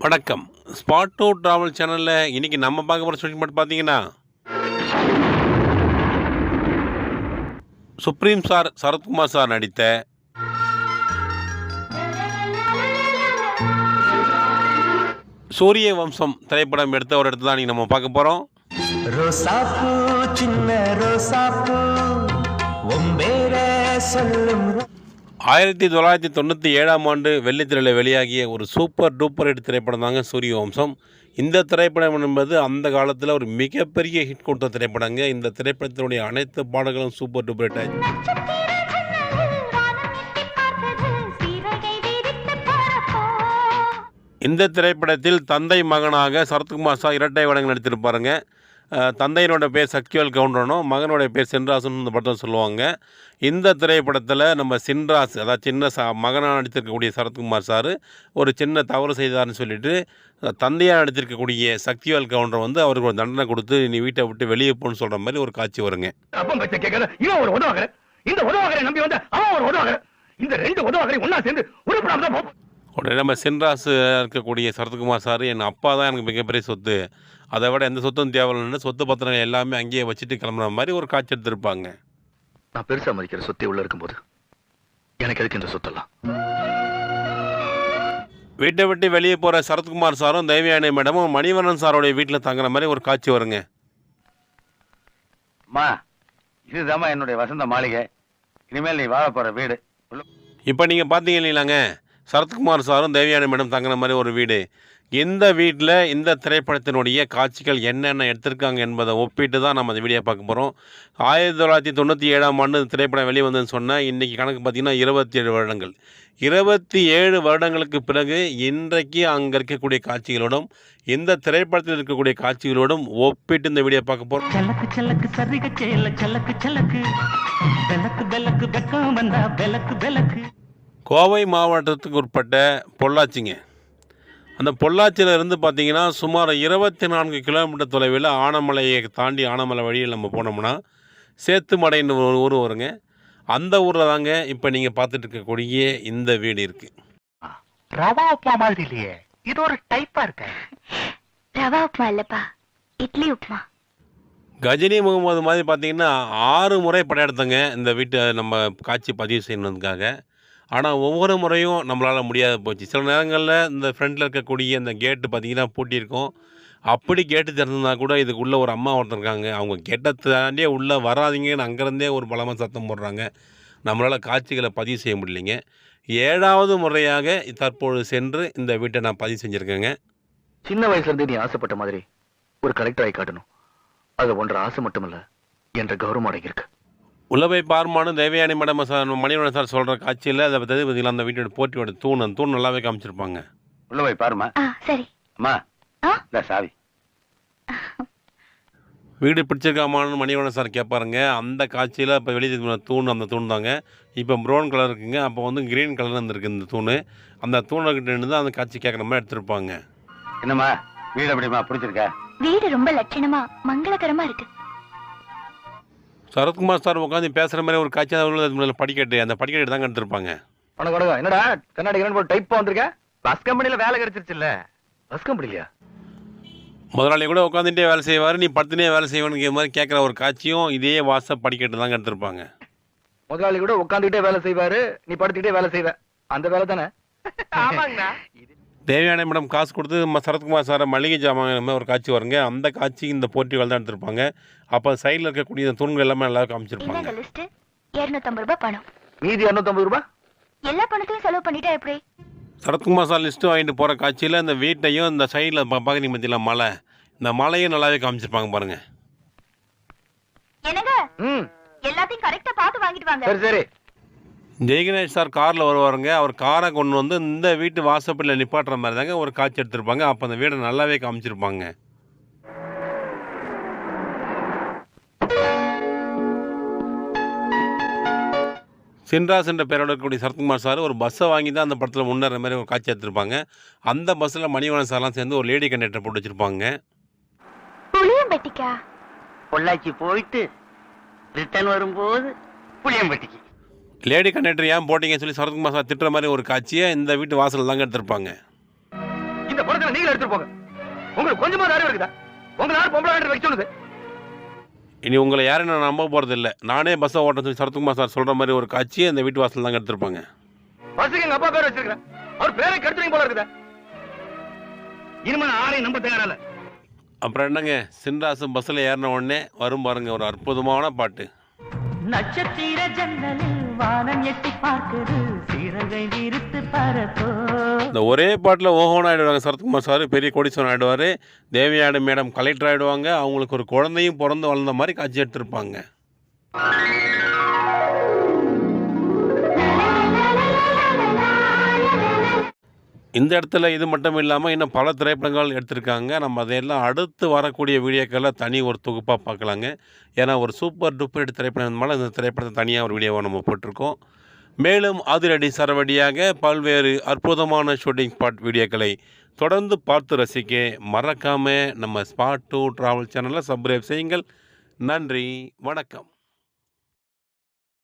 வணக்கம். Spot to travel சேனலில் இன்றைக்கி நம்ம பார்க்க போகிற ஷூட்டிங் மட்டும் பார்த்தீங்கன்னா சுப்ரீம் சார் சரத்குமார் சார் நடித்த சூரிய வம்சம் திரைப்படம் எடுத்த ஒரு இடத்துல தான் நீங்கள் நம்ம பார்க்க போகிறோம் சின்ன ஆயிரத்தி தொள்ளாயிரத்தி தொண்ணூற்றி ஏழாம் ஆண்டு வெள்ளித்திரையில் வெளியாகிய ஒரு சூப்பர் டூப்பர் ஹிட் திரைப்படம் தாங்க சூரிய வம்சம் இந்த திரைப்படம் என்பது அந்த காலத்தில் ஒரு மிகப்பெரிய ஹிட் கொடுத்த திரைப்படங்க. இந்த திரைப்படத்தினுடைய அனைத்து பாடல்களும் சூப்பர் டூப்பர் ஹிட் ஆயிடுச்சு. இந்த திரைப்படத்தில் தந்தை மகனாக சரத்குமார் சார் இரட்டை வடங்கு நடித்திருப்பாருங்க. தந்தையினோட பேர் சக்திவேல் கவுண்டரனும் மகனோட பேர் சென்ராசன் இந்த படத்தில் சொல்லுவாங்க. இந்த திரைப்படத்தில் நம்ம சின்ராஸ் அதாவது சின்ன சா மகனாக நடித்திருக்கக்கூடிய சரத்குமார் சார் ஒரு சின்ன தவறு செய்தார்னு சொல்லிட்டு தந்தையாக நடித்திருக்கக்கூடிய சக்திவேல் கவுண்டர் வந்து அவருக்கு ஒரு தண்டனை கொடுத்து நீ வீட்டை விட்டு வெளியே போன்னு சொல்கிற மாதிரி ஒரு காட்சி வருங்க. கேட்கல இந்த உதவாகரை நம்பி வந்த அவன் ஒரு இந்த ரெண்டு உதவாகரை ஒன்னா சேர்ந்து உருப்படாம தான் உடனே நம்ம சின்ராஸ் இருக்கக்கூடிய சரத்குமார் சார் என் அப்பா தான் எனக்கு மிகப்பெரிய சொத்து. அதை விட எந்த சொத்தும் தேவையில்லைன்னு சொத்து பத்திரங்கள் எல்லாமே அங்கேயே வச்சுட்டு கிளம்புற மாதிரி ஒரு காட்சி எடுத்திருப்பாங்க. நான் பெருசா மதிக்கிற சொத்தை உள்ள இருக்கும்போது எனக்கு எதுக்கு இந்த சொத்தெல்லாம்? வீட்டை விட்டு வெளியே போகிற சரத்குமார் சாரும் தேவயானி மேடமும் மணிவண்ணன் சாரோடைய வீட்டில் தங்குற மாதிரி ஒரு காட்சி வருங்க. அம்மா இதுதாம்மா என்னுடைய வசந்த மாளிகை. இனிமேல் நீ வாழ போற வீடு. இப்போ நீங்கள் பார்த்தீங்க இல்லைங்களாங்க? சரத்குமார் சாரும் தேவியானி மேடம் தங்கின மாதிரி ஒரு வீடு. இந்த வீட்டில் இந்த திரைப்படத்தினுடைய காட்சிகள் என்னென்ன எடுத்திருக்காங்க என்பதை ஒப்பிட்டு தான் நம்ம அந்த வீடியோ பார்க்க போகிறோம் ஆயிரத்தி தொள்ளாயிரத்தி தொண்ணூற்றி ஏழாம் ஆண்டு திரைப்படம் வெளிவந்ததுன்னு சொன்னால் இன்றைக்கி கணக்கு பார்த்திங்கன்னா இருபத்தி ஏழு வருடங்கள். இருபத்தி ஏழு வருடங்களுக்கு பிறகு இன்றைக்கு அங்கே இருக்கக்கூடிய காட்சிகளோடும் இந்த திரைப்படத்தில் இருக்கக்கூடிய காட்சிகளோடும் ஒப்பிட்டு இந்த வீடியோ பார்க்க போகிறோம் சலக்கு சலக்கு சரிக சேல சலக்கு சலக்கு விளக்கு விளக்கு வெக்கம் வந்தா கோவை மாவட்டத்துக்கு உட்பட்ட பொள்ளாச்சிங்க. அந்த பொள்ளாச்சியில் இருந்து பார்த்தீங்கன்னா சுமார் இருபத்தி நான்கு கிலோமீட்டர் தொலைவில் ஆனமலையை தாண்டி ஆனமலை வழியில் நம்ம போனோம்னா சேத்துமடைன்னு ஒரு ஊர் வருங்க. அந்த ஊரில் தாங்க இப்போ நீங்கள் பார்த்துட்டு இருக்கக்கூடிய இந்த வீடு இருக்குது ரவா உப்புமா மாதிரி இல்லையே. இது ஒரு டைப்பா இருக்க. ரவா உப்புமா இல்லப்பா. இட்லி உப்புமா. கஜினி முகமது மாதிரி பார்த்தீங்கன்னா ஆறு முறை படையெடுத்தங்க இந்த வீட்டை நம்ம காட்சி பதிவு செய்யணுன்றதுக்காக ஆனால் ஒவ்வொரு முறையும் நம்மளால் முடியாது போச்சு. சில நேரங்களில் இந்த ஃப்ரண்ட்டில் இருக்கக்கூடிய இந்த கேட்டு பார்த்தீங்கன்னா பூட்டியிருக்கோம். அப்படி கேட்டு திறந்துருந்தா கூட இதுக்குள்ளே ஒரு அம்மா ஒருத்தர் இருக்காங்க. அவங்க கேட்டை தாண்டியே உள்ளே வராதீங்கன்னு அங்கேருந்தே ஒரு பலமாக சத்தம் போடுறாங்க. நம்மளால் காட்சிகளை பதிவு செய்ய முடியலைங்க. ஏழாவது முறையாக தற்போது சென்று இந்த வீட்டை நான் பதிவு செஞ்சுருக்கேங்க. சின்ன வயசுலேருந்து நீ ஆசைப்பட்ட மாதிரி ஒரு கலெக்டர் ஆகி காட்டணும். அது ஒன்றரை ஆசை மட்டுமல்ல என்ற கௌரவம் அடங்கியிருக்கு. இருக்கு உள்ள போய் பார்மானு Devayani madam sir Manivannan sir சொல்கிற காட்சியில் அதை பற்றி பார்த்தீங்களா அந்த வீட்டோட போட்டியோட தூண் அந்த தூண் நல்லாவே காமிச்சிருப்பாங்க. உள்ள போய் பாருமா சரி. அம்மா? இந்த சாவி. வீடு பிடிச்சிருக்காமான்னு மணிவண்ணன் சார் கேட்பாருங்க. அந்த காட்சியில் இப்போ வெளியே தூண் அந்த தூண் தாங்க. இப்போ ப்ரௌன் கலர் இருக்குங்க. அப்போ வந்து க்ரீன் கலர் இருந்திருக்கு இந்த தூண். அந்த தூணுக்கிட்ட இருந்து தான் அந்த காட்சி கேட்குற மாதிரி எடுத்திருப்பாங்க. என்னம்மா வீடு எப்படிமா பிடிச்சிருக்கா? வீடு ரொம்ப லட்சணமா மங்களகரமா இருக்கு. சரத்குமார் சார் உட்காந்து பேசுகிற மாதிரி ஒரு காட்சி முன்னாடி படிக்கட்டு அந்த படிக்கட்டு தாங்க எடுத்திருப்பாங்க வணக்கம் வணக்கம் என்னடா? கண்ணாடி கண்ணாடி டைப்பா வந்திருக்க பஸ் கம்பெனில வேலை கிடைச்சிருச்சுல்ல. பஸ் கம்பெனிலயா முதலாளி கூட உட்காந்துட்டே வேலை செய்வார். நீ படுத்துனே வேலை செய்வானுங்கிற மாதிரி கேட்குற ஒரு காட்சியும் இதே வாட்ஸ்அப் படிக்கட்டு தாங்க எடுத்திருப்பாங்க முதலாளி கூட உட்காந்துக்கிட்டே வேலை செய்வாரு. நீ படுத்துக்கிட்டே வேலை செய்வ. அந்த வேலை தானே? ஆமாங்கண்ணா. தேவையான மேடம் காசு கொடுத்து ம சரத்குமார் சாரை மளிகை ஜாமான் ஒரு காட்சி வருங்க. அந்த காட்சி இந்த போட்டிகள் தான் எடுத்திருப்பாங்க. அப்போ சைடில் இருக்கக்கூடிய தூண்கள் எல்லாமே நல்லா காமிச்சிருப்பாங்க. இருநூத்தம்பது ரூபாய் பணம். மீதி இருநூத்தம்பது ரூபாய்? எல்லா பணத்தையும் செலவு பண்ணிட்டா எப்படி? சரத்குமார் சார் லிஸ்ட்டு வாங்கிட்டு போகிற காட்சியில் இந்த வீட்டையும் இந்த சைடில் பார்க்குறீங்க பார்த்தீங்களா மலை. இந்த மலையும் நல்லாவே காமிச்சிருப்பாங்க என்னங்க? ம். எல்லாத்தையும் கரெக்டா பார்த்து வாங்கிட்டு வாங்க. சரி சரி. ஜெய்கணேஷ் சார் காரில் வருவாருங்க. அவர் காரை கொண்டு வந்து இந்த வீட்டு வாசப்படியில் நிப்பாட்டுற மாதிரி தாங்க ஒரு காட்சி எடுத்திருப்பாங்க. அப்போ அந்த வீடை நல்லாவே காமிச்சிருப்பாங்க. சின்ராஸ் என்ற பேரோட இருக்கக்கூடிய சரத்குமார் சார் ஒரு பஸ்ஸை வாங்கி தான் அந்த படத்தில் முன்னேற மாதிரி ஒரு காட்சி எடுத்திருப்பாங்க. அந்த பஸ்ஸில் மணிவண்ணன் சார்லாம் சேர்ந்து ஒரு லேடி கண்டக்டர் போட்டு வச்சுருப்பாங்க. புளியம்பட்டிக்கா? பொள்ளாச்சி போயிட்டு ரிட்டர்ன் வரும்போது புளியம்பட்டிக்கு. லேடி கண்டக்டர் ஏன் போட்டிங்கன்னு சொல்லி சரத்குமார் சார் திட்டுற மாதிரி ஒரு காட்சியை இந்த வீட்டு வாசலில் தாங்க எடுத்திருப்பாங்க. இந்த படத்துல நீங்க எடுத்துட்டு போங்க. உங்களுக்கு கொஞ்சமா அறிவு இருக்குதா? உங்களை யார் பொம்பளை வைக்க சொல்லுது? இனி உங்களை யாரையும் நான் நம்ப போகிறது இல்லை நானே பஸ்ஸை ஓட்ட சொல்லி சரத்குமார் சார் சொல்கிற மாதிரி ஒரு காட்சியை இந்த வீட்டு வாசல் தாங்க எடுத்திருப்பாங்க. பஸ்ஸுக்கு எங்க அப்பா பேர் வச்சிருக்கிறேன் அவர் பேரை கெடுத்துறீங்க போல இருக்குதா. இனிமே நான் ஆளையும் நம்ப தயாரில்ல அப்புறம் என்னங்க சின்ராசு பஸ்ஸில் ஏறின உடனே வரும் பாருங்க ஒரு அற்புதமான பாட்டு. நட்சத்திர ஜன்னலில் வானம் எட்டி பார்க்குது. சீரகை விரித்து பரப்போ. இந்த ஒரே பாட்டில் ஓஹோன் ஆகிடுவாங்க சரத்குமார் சார் பெரிய கோடீஸ்வரன் ஆகிடுவார் தேவியாடு மேடம் கலெக்டர் ஆகிடுவாங்க அவங்களுக்கு ஒரு குழந்தையும் பிறந்து வளர்ந்த மாதிரி காட்சி எடுத்திருப்பாங்க. இந்த இடத்துல இது மட்டும் இல்லாமல் இன்னும் பல திரைப்படங்கள் எடுத்திருக்காங்க. நம்ம அதையெல்லாம் அடுத்து வரக்கூடிய வீடியோக்களை தனி ஒரு தொகுப்பாக பார்க்கலாங்க. ஏன்னா ஒரு சூப்பர் டூப்பர் திரைப்படம் மேலே இந்த திரைப்படத்தை தனியாக ஒரு வீடியோவை நம்ம போட்டிருக்கோம். மேலும் அதிரடி சரவடியாக பல்வேறு அற்புதமான ஷூட்டிங் ஸ்பாட் வீடியோக்களை தொடர்ந்து பார்த்து ரசிக்க மறக்காமல் நம்ம ஸ்பாட் டூ ட்ராவல் சேனலை சப்ஸ்கிரைப் செய்யுங்கள். நன்றி வணக்கம்.